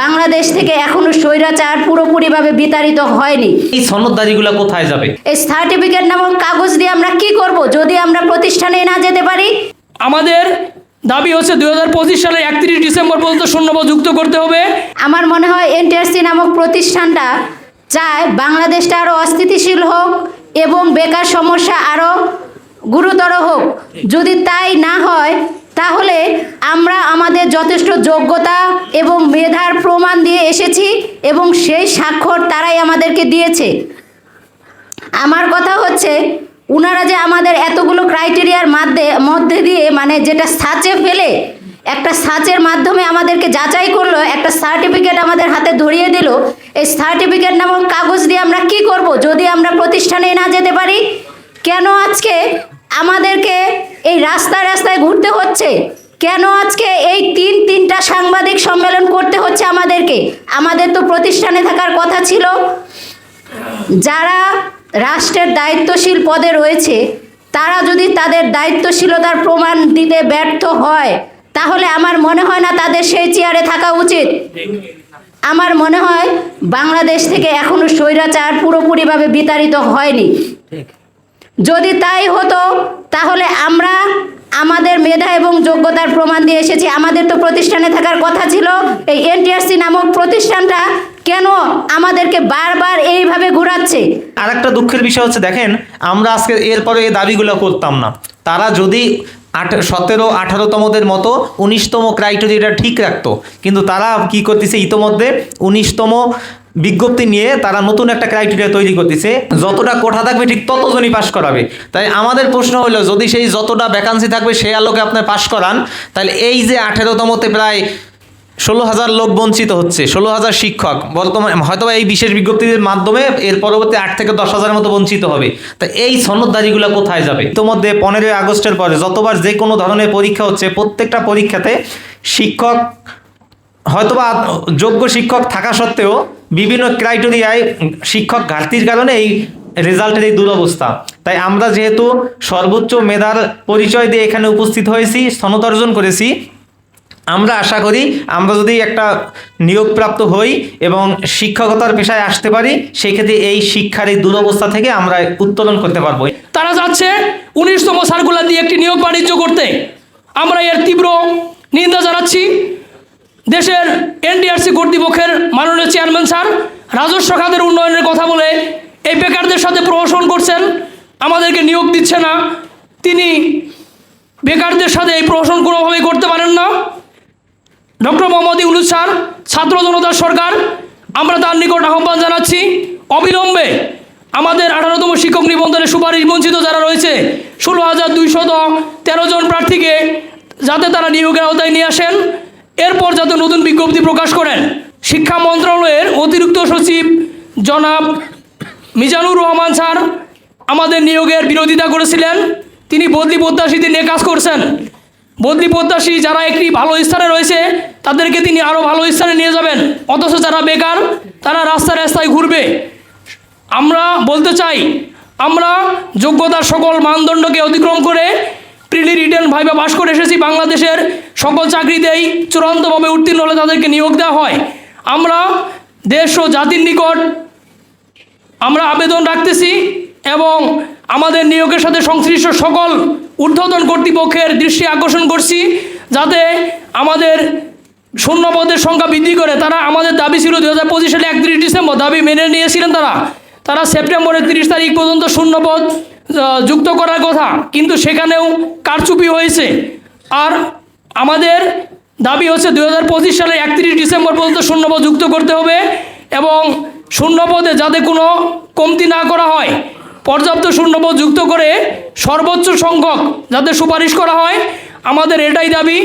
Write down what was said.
বাংলাদেশ থেকে এখনও স্বৈরাচার পুরোপুরিভাবে বিতাড়িত হয়নি। এই সনদদারিগুলো কোথায় যাবে? এই সার্টিফিকেট নামক কাগজ দিয়ে আমরা কি করব যদি আমরা প্রতিষ্ঠানে না যেতে পারি? আমাদের দাবি হচ্ছে দুই হাজার পঁচিশ সালের একত্রিশ ডিসেম্বর পর্যন্ত শূন্যপদ যুক্ত করতে হবে। আমার মনে হয় এনটিআরসি নামক প্রতিষ্ঠানটা চায় বাংলাদেশটা আরও অস্থিতিশীল হোক এবং বেকার সমস্যা আরও গুরুতর হোক। যদি তাই না হয় তাহলে আমরা আমাদের যথেষ্ট যোগ্যতা এবং মেধার প্রমাণ দিয়ে এসেছি এবং সেই স্বাক্ষর তারাই আমাদেরকে দিয়েছে। আমার কথা হচ্ছে ওনারা যে আমাদের এতগুলো ক্রাইটেরিয়ার মধ্যে মধ্যে দিয়ে মানে যেটা সাচে ফেলে, একটা সাচের মাধ্যমে আমাদেরকে যাচাই করল, একটা সার্টিফিকেট আমাদের হাতে ধরিয়ে দিল, এই সার্টিফিকেট নামক কাগজ দিয়ে আমরা কি করব? যদি আমরা প্রতিষ্ঠানে না যেতে পারি, কেন আজকে আমাদেরকে এই রাস্তায় রাস্তায় ঘুরতে হচ্ছে। কেন আজকে এই তিন, তিনটা সাংবাদিক সম্মেলন করতে হচ্ছে আমাদেরকে? আমাদের তো প্রতিষ্ঠানে থাকার কথা ছিল। যারা রাষ্ট্রের দায়িত্বশীল পদে রয়েছে, তারা যদি তাদের দায়িত্বশীলতার প্রমাণ দিতে ব্যর্থ হয়, তাহলে আমার মনে হয় না তাদের সেই চেয়ারে থাকা উচিত। আমার মনে হয় বাংলাদেশ থেকে এখনও স্বৈরাচার পুরোপুরিভাবে বিতাড়িত হয়নি। যদি তাই হতো, তাহলে আমরা আমাদের মেধা এবং যোগ্যতার প্রমাণ দিয়ে এসেছি। আমাদের তো প্রতিষ্ঠানে থাকার কথা ছিল। এই এনটিআরসি নামক প্রতিষ্ঠানটা কেন আমাদেরকে বারবার এইভাবে ঘোরাচ্ছে? আর একটা দুঃখের বিষয় হচ্ছে, দেখেন, আমরা আজকে এরপরে এই দাবিগুলো করতাম না। তারা যদি আট, সতেরো, আঠারোতমদের মতো উনিশতম ক্রাইটেরিয়াটা ঠিক রাখতো, কিন্তু তারা কি করতেছে ইতোমধ্যে উনিশতম বিজ্ঞপ্তি নিয়ে তারা নতুন একটা ক্রাইটেরিয়া তৈরি করতেছে, যতটা কোঠা থাকবে ঠিক ততজনই পাশ করাবে। তাই আমাদের প্রশ্ন হলো, যদি সেই যতটা ভ্যাকান্সি থাকবে সেই আলোকে আপনি পাশ করান, তাহলে এই যে আঠেরোতমতে প্রায় ষোলো হাজার লোক বঞ্চিত হচ্ছে, ষোলো হাজার শিক্ষক, বর্তমানে হয়তো এই বিশেষ বিজ্ঞপ্তির মাধ্যমে এর পরবর্তী আট থেকে দশ হাজারের মতো বঞ্চিত হবে। তা এই সনদদারিগুলো কোথায় যাবে? ইতোমধ্যে পনেরোই আগস্টের পরে যতবার যে কোনো ধরনের পরীক্ষা হচ্ছে, প্রত্যেকটা পরীক্ষাতে শিক্ষক, হয়তোবা যোগ্য শিক্ষক থাকা সত্ত্বেও বিভিন্ন ক্রাইটেরিয়ায় শিক্ষক ঘাটতির কারণে এই রেজাল্টের এই দুরবস্থা। তাই আমরা যেহেতু সর্বোচ্চ মেধার পরিচয় দিয়ে এখানে উপস্থিত হয়েছি, সনদ অর্জন করেছি, আমরা আশা করি আমরা যদি একটা নিয়োগপ্রাপ্ত হই এবং শিক্ষকতার পেশায় আসতে পারি, সেক্ষেত্রে এই শিক্ষার এই দুরবস্থা থেকে আমরা উত্তোলন করতে পারব। তারা যাচ্ছে উনিশতম সার্কুলার দিয়ে একটি নিয়োগ বাণিজ্য করতে। আমরা এর তীব্র নিন্দা জানাচ্ছি। দেশের এনডিআরসি কর্তৃপক্ষের মাননীয় চেয়ারম্যান স্যার, রাজস্ব খাতের উন্নয়নের কথা বলে এই বেকারদের সাথে প্রহসন করছেন, আমাদেরকে নিয়োগ দিচ্ছে না। তিনি বেকারদের সাথে এই প্রহসন কোনোভাবেই করতে পারেন না। ডক্টর মোহাম্মদ ইউনুস স্যার, ছাত্র জনতার সরকার, আমরা তার নিকট আহ্বান জানাচ্ছি, অবিলম্বে আমাদের আঠারোতম শিক্ষক নিবন্ধনের সুপারিশ বঞ্চিত যারা রয়েছে, ষোলো হাজার দুইশত তেরো জন প্রার্থীকে যাতে তারা নিয়োগের আওতায় নিয়ে আসেন। এরপর যাতে নতুন বিজ্ঞপ্তি প্রকাশ করেন, শিক্ষা মন্ত্রণালয়ের অতিরিক্ত সচিব জনাব মিজানুর রহমান স্যার আমাদের নিয়োগের বিরোধিতা করেছিলেন। তিনি বদলি প্রত্যাশীদের নিয়ে কাজ করছেন। বদলি প্রত্যাশী যারা একটি ভালো স্থানে রয়েছে, তাদেরকে তিনি আরও ভালো স্থানে নিয়ে যাবেন। অথচ যারা বেকার, তারা রাস্তায় রাস্তায় ঘুরবে। আমরা বলতে চাই, আমরা যোগ্যতার সকল মানদণ্ডকে অতিক্রম করে প্রিলি রিটার্ন ভাইবা পাশ করে এসেছি বাংলাদেশের সকল চাকরিতেই চূড়ান্তভাবে উত্তীর্ণ হলে তাদেরকে নিয়োগ দেওয়া হয়। আমরা দেশ ও জাতির নিকট আমরা আবেদন রাখতেছি এবং আমাদের নিয়োগের সাথে সংশ্লিষ্ট সকল ঊর্ধ্বতন কর্তৃপক্ষের দৃষ্টি আকর্ষণ করছি যাতে আমাদের শূন্য পদের সংখ্যা বৃদ্ধি করে। তারা আমাদের দাবি ছিল দু হাজার পঁচিশ সালে একত্রিশ ডিসেম্বর দাবি মেনে নিয়েছিলেন তারা। তারা সেপ্টেম্বরের তিরিশ তারিখ পর্যন্ত শূন্য পদ যুক্ত করার কথা। কিন্তু সেখানেও কারচুপি হয়েছে। আর আমাদের দাবি হচ্ছে দু হাজার পঁচিশ সালের একত্রিশ ডিসেম্বর পর্যন্ত শূন্যপদ যুক্ত করতে হবে এবং শূন্যপদে যাতে কোনো কমতি না করা হয়, পর্যাপ্ত শূন্যপদ যুক্ত করে সর্বোচ্চ সংখ্যক যাতে সুপারিশ করা হয়, আমাদের এটাই দাবি।